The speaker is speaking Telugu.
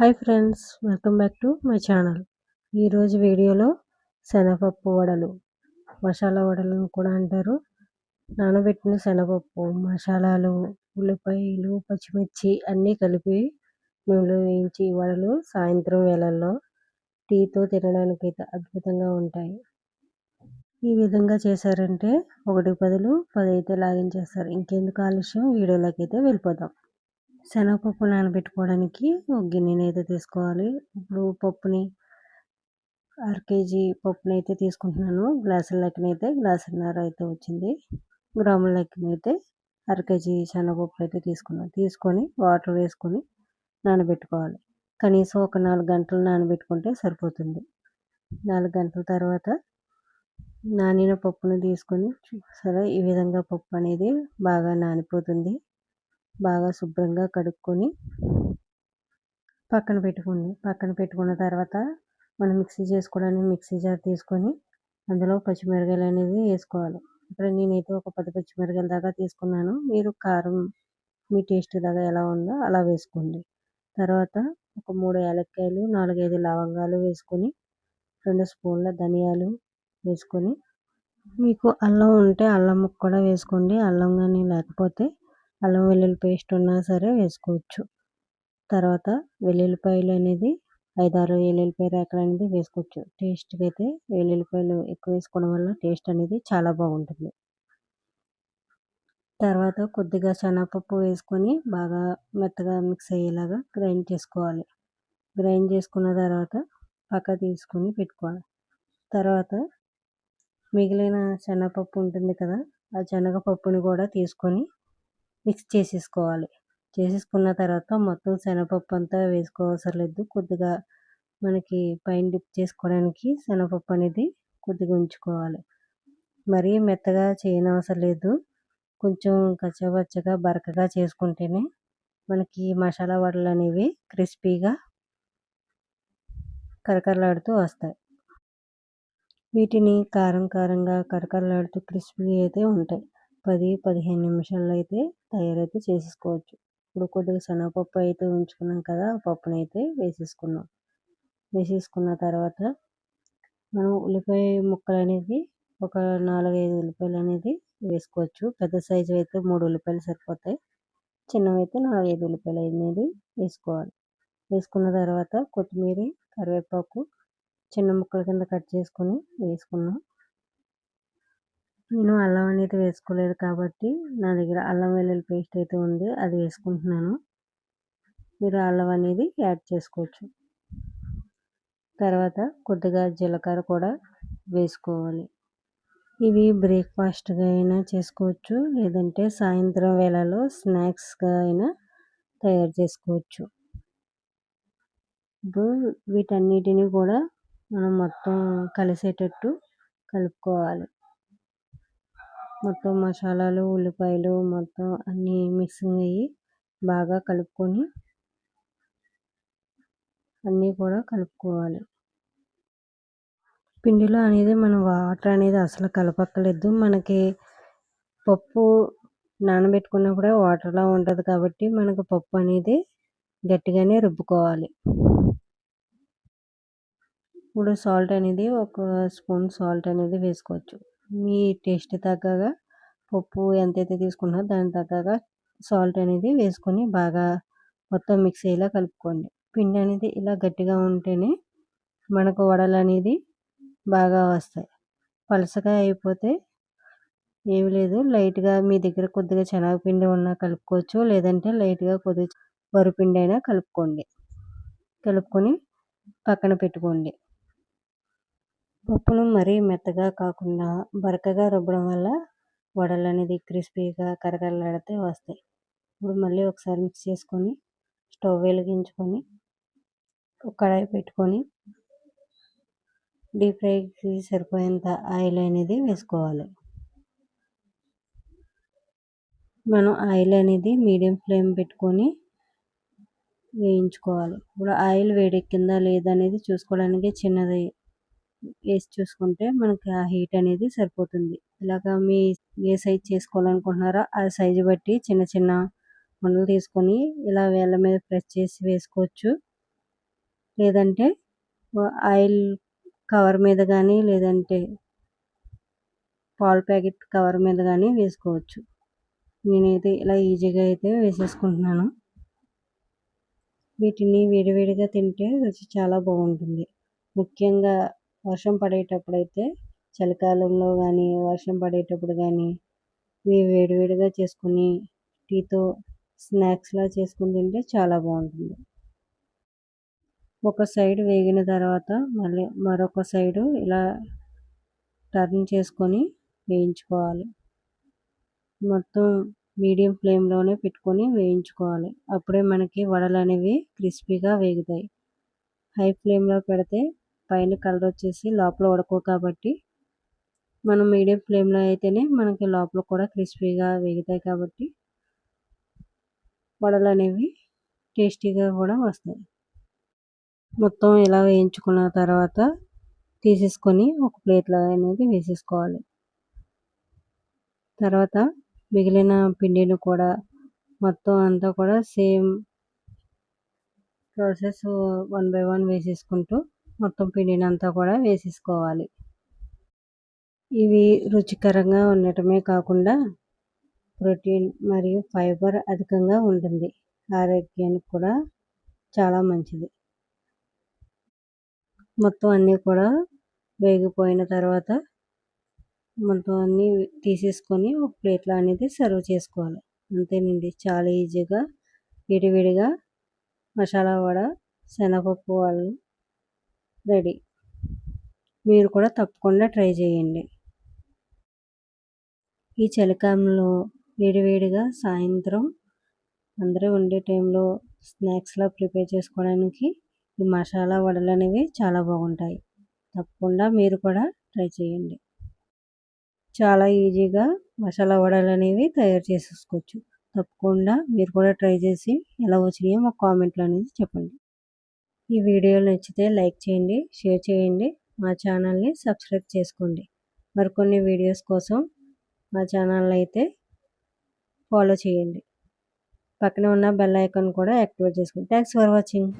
Hi friends welcome back to my channel. ఈరోజు వీడియోలో శనగపప్పు వడలు మసాలా వడలను కూడా అంటారు. నానబెట్టిన శనగపప్పు మసాలాలు ఉల్లిపాయలు పచ్చిమిర్చి అన్నీ కలిపి నూనెలో వేయించి వడలు సాయంత్రం వేళల్లో టీతో తినడానికి అయితే అద్భుతంగా ఉంటాయి. ఈ విధంగా చేశారంటే ఒకటి పదులు పది అయితే లాగించేస్తారు. ఇంకెందుకు ఆలస్యం? వీడియోలోకి అయితే వెళ్ళిపోదాం. శనగపప్పు నానబెట్టుకోవడానికి ఒక గిన్నెని అయితే తీసుకోవాలి. ఇప్పుడు పప్పుని అర కేజీ పప్పుని అయితే తీసుకుంటున్నాను. గ్లాసుల లెక్కన అయితే గ్లాసున్నర అయితే వచ్చింది. గ్రాముల లెక్కన అయితే అర కేజీ శనగపప్పు అయితే తీసుకున్నాను తీసుకొని వాటర్ వేసుకొని నానబెట్టుకోవాలి. కనీసం ఒక నాలుగు గంటలు నానబెట్టుకుంటే సరిపోతుంది. నాలుగు గంటల తర్వాత నానిన పప్పును తీసుకొని సరే ఈ విధంగా పప్పు అనేది బాగా నానిపోతుంది. బాగా శుభ్రంగా కడుక్కొని పక్కన పెట్టుకోండి. పక్కన పెట్టుకున్న తర్వాత మనం మిక్సీ చేసుకోవడానికి మిక్సీ జార్ తీసుకొని అందులో పచ్చిమిరకాయలు అనేది వేసుకోవాలి. ఇక్కడ నేనైతే ఒక పది పచ్చిమిరకాయల దాకా తీసుకున్నాను. మీరు కారం మీ టేస్ట్ దాకా ఎలా ఉందో అలా వేసుకోండి. తర్వాత ఒక మూడు యాలక్కాయలు నాలుగైదు లవంగాలు వేసుకొని రెండు స్పూన్ల ధనియాలు వేసుకొని మీకు అల్లం ఉంటే అల్లం ముక్క కూడా వేసుకోండి. అల్లం కానీ లేకపోతే అల్లం వెల్లుల్లి పేస్ట్ ఉన్నా సరే వేసుకోవచ్చు. తర్వాత వెల్లుల్లిపాయలు అనేది ఐదారు వెల్లుల్లిపాయ రేకలు అనేది వేసుకోవచ్చు. టేస్ట్కి అయితే వెల్లుల్లిపాయలు ఎక్కువ వేసుకోవడం వల్ల టేస్ట్ అనేది చాలా బాగుంటుంది. తర్వాత కొద్దిగా శనగపప్పు వేసుకొని బాగా మెత్తగా మిక్స్ అయ్యేలాగా గ్రైండ్ చేసుకోవాలి. గ్రైండ్ చేసుకున్న తర్వాత పక్క తీసుకొని పెట్టుకోవాలి. తర్వాత మిగిలిన శనగపప్పు ఉంటుంది కదా ఆ శనగపప్పుని కూడా తీసుకొని మిక్స్ చేసేసుకోవాలి. చేసేసుకున్న తర్వాత మొత్తం శనగపప్పు అంతా వేసుకోవసరం లేదు. కొద్దిగా మనకి పైన డిప్ చేసుకోవడానికి శనగపప్పు అనేది కొద్దిగా ఉంచుకోవాలి. మరీ మెత్తగా చేయనవసరం లేదు. కొంచెం కచ్చబచ్చగా బరకగా చేసుకుంటేనే మనకి మసాలా వడలు అనేవి క్రిస్పీగా కరకరలాడుతూ వస్తాయి. వీటిని కారం కారంగా కరకరలాడుతూ క్రిస్పీ అయితే ఉంటాయి. పది పదిహేను నిమిషాల్లో అయితే తయారైతే చేసేసుకోవచ్చు. ఇప్పుడు కొద్దిగా శనగపప్పు అయితే ఉంచుకున్నాం కదా ఆ పప్పుని అయితే వేసేసుకున్నాం. వేసేసుకున్న తర్వాత మనం ఉల్లిపాయ ముక్కలు అనేది ఒక నాలుగైదు ఉల్లిపాయలు అనేది వేసుకోవచ్చు. పెద్ద సైజు అయితే మూడు ఉల్లిపాయలు సరిపోతాయి. చిన్నవి అయితే నాలుగైదు ఉల్లిపాయలు అనేది వేసుకోవాలి. వేసుకున్న తర్వాత కొత్తిమీర కరివేపాకు చిన్న ముక్కల కింద కట్ చేసుకొని వేసుకున్నాం. నేను అల్లం అనేది వేసుకోలేదు కాబట్టి నా దగ్గర అల్లం వెల్లుల్లి పేస్ట్ అయితే ఉంది అది వేసుకుంటున్నాను. మీరు అల్లం అనేది యాడ్ చేసుకోవచ్చు. తర్వాత కొద్దిగా జీలకర్ర కూడా వేసుకోవాలి. ఇవి బ్రేక్ఫాస్ట్గా అయినా చేసుకోవచ్చు లేదంటే సాయంత్రం వేళలో స్నాక్స్గా అయినా తయారు చేసుకోవచ్చు. ఇప్పుడు వీటన్నిటిని కూడా మనం మొత్తం కలిసేటట్టు కలుపుకోవాలి. మొత్తం మసాలాలు ఉల్లిపాయలు మొత్తం అన్నీ మిక్సింగ్ అయ్యి బాగా కలుపుకొని అన్నీ కూడా కలుపుకోవాలి. పిండిలో అనేది మనం వాటర్ అనేది అసలు కలపక్కలేదు మనకి పప్పు నానబెట్టుకున్నప్పుడే వాటర్లా ఉంటుంది కాబట్టి మనకు పప్పు అనేది గట్టిగానే రుబ్బుకోవాలి. ఇప్పుడు సాల్ట్ అనేది ఒక స్పూన్ సాల్ట్ అనేది వేసుకోవచ్చు. మీ టేస్ట్ తగ్గగా పప్పు ఎంతైతే తీసుకున్నారో దాని తగ్గగా సాల్ట్ అనేది వేసుకొని బాగా మొత్తం మిక్స్ అయ్యేలా కలుపుకోండి. పిండి అనేది ఇలా గట్టిగా ఉంటేనే మనకు వడలు అనేది బాగా వస్తాయి. పలసగా అయిపోతే ఏమి లేదు. లైట్గా మీ దగ్గర కొద్దిగా శనగపిండి ఉన్నా కలుపుకోవచ్చు. లేదంటే లైట్గా కొద్దిగా వరిపిండి అయినా కలుపుకోండి. కలుపుకొని పక్కన పెట్టుకోండి. పప్పును మరీ మెత్తగా కాకుండా బరకగా రుబ్బడం వల్ల వడలు అనేది క్రిస్పీగా కరకరలాడితే వస్తాయి. ఇప్పుడు మళ్ళీ ఒకసారి మిక్స్ చేసుకొని స్టవ్ వెలిగించుకొని ఒక కడాయి పెట్టుకొని డీప్ ఫ్రైకి సరిపోయేంత ఆయిల్ అనేది వేసుకోవాలి. మనం ఆయిల్ అనేది మీడియం ఫ్లేమ్ పెట్టుకొని వేయించుకోవాలి. ఇప్పుడు ఆయిల్ వేడెక్కిందా లేదా అనేది చూసుకోవడానికి చిన్నది వేసి చూసుకుంటే మనకి ఆ హీట్ అనేది సరిపోతుంది. ఇలాగ మీ ఏ సైజ్ చేసుకోవాలనుకుంటున్నారో ఆ సైజు బట్టి చిన్న చిన్న ఉండలు తీసుకొని ఇలా వేళ్ళ మీద ప్రెస్ చేసి వేసుకోవచ్చు. లేదంటే ఆయిల్ కవర్ మీద కానీ లేదంటే పాల ప్యాకెట్ కవర్ మీద కానీ వేసుకోవచ్చు. నేనైతే ఇలా ఈజీగా అయితే వేసేసుకుంటున్నాను. వీటిని వేడివేడిగా తింటే రుచి చాలా బాగుంటుంది. ముఖ్యంగా వర్షం పడేటప్పుడు అయితే చలికాలంలో కానీ వర్షం పడేటప్పుడు కానీ ఇవి వేడివేడిగా చేసుకుని టీతో స్నాక్స్లా చేసుకుని తింటే చాలా బాగుంటుంది. ఒక సైడ్ వేగిన తర్వాత మళ్ళీ మరొక సైడు ఇలా టర్న్ చేసుకొని వేయించుకోవాలి. మొత్తం మీడియం ఫ్లేమ్లోనే పెట్టుకొని వేయించుకోవాలి. అప్పుడే మనకి వడలు అనేవి క్రిస్పీగా వేగుతాయి. హై ఫ్లేమ్లో పెడితే పైన కలర్ వచ్చేసి లోపల ఉడకవు కాబట్టి మనం మీడియం ఫ్లేమ్లో అయితేనే మనకి లోపల కూడా క్రిస్పీగా వేగుతాయి కాబట్టి వడలు అనేవి టేస్టీగా కూడా వస్తాయి. మొత్తం ఇలా వేయించుకున్న తర్వాత తీసేసుకొని ఒక ప్లేట్లో అనేది వేసేసుకోవాలి. తర్వాత మిగిలిన పిండిని కూడా మొత్తం అంతా కూడా same process one by one వేసేసుకుంటూ మొత్తం పిండినంతా కూడా వేసేసుకోవాలి. ఇవి రుచికరంగా ఉండటమే కాకుండా ప్రోటీన్ మరియు ఫైబర్ అధికంగా ఉంటుంది. ఆరోగ్యానికి కూడా చాలా మంచిది. మొత్తం అన్నీ కూడా వేగిపోయిన తర్వాత మొత్తం అన్నీ తీసేసుకొని ఒక ప్లేట్లో అనేది సర్వ్ చేసుకోవాలి. అంతేనండి. చాలా ఈజీగా విడివిడిగా మసాలా వడ శనగపప్పు వాళ్ళు రెడీ. మీరు కూడా తప్పకుండా ట్రై చేయండి. ఈ చలికాలంలో వేడివేడిగా సాయంత్రం అందరూ ఉండే టైంలో స్నాక్స్లా ప్రిపేర్ చేసుకోవడానికి ఈ మసాలా వడలు అనేవి చాలా బాగుంటాయి. తప్పకుండా మీరు కూడా ట్రై చేయండి. చాలా ఈజీగా మసాలా వడలు అనేవి తయారు చేసేసుకోవచ్చు. తప్పకుండా మీరు కూడా ట్రై చేసి ఎలా వచ్చినాయో మాకు కామెంట్లు అనేది చెప్పండి. ఈ వీడియో నచ్చితే లైక్ చేయండి షేర్ చేయండి మా ఛానల్ని సబ్స్క్రైబ్ చేసుకోండి. మరికొన్ని వీడియోస్ కోసం మా ఛానల్ అయితే ఫాలో చేయండి. పక్కన ఉన్న బెల్ ఐకాన్ కూడా యాక్టివేట్ చేసుకోండి థ్యాంక్స్ ఫర్ వాచింగ్.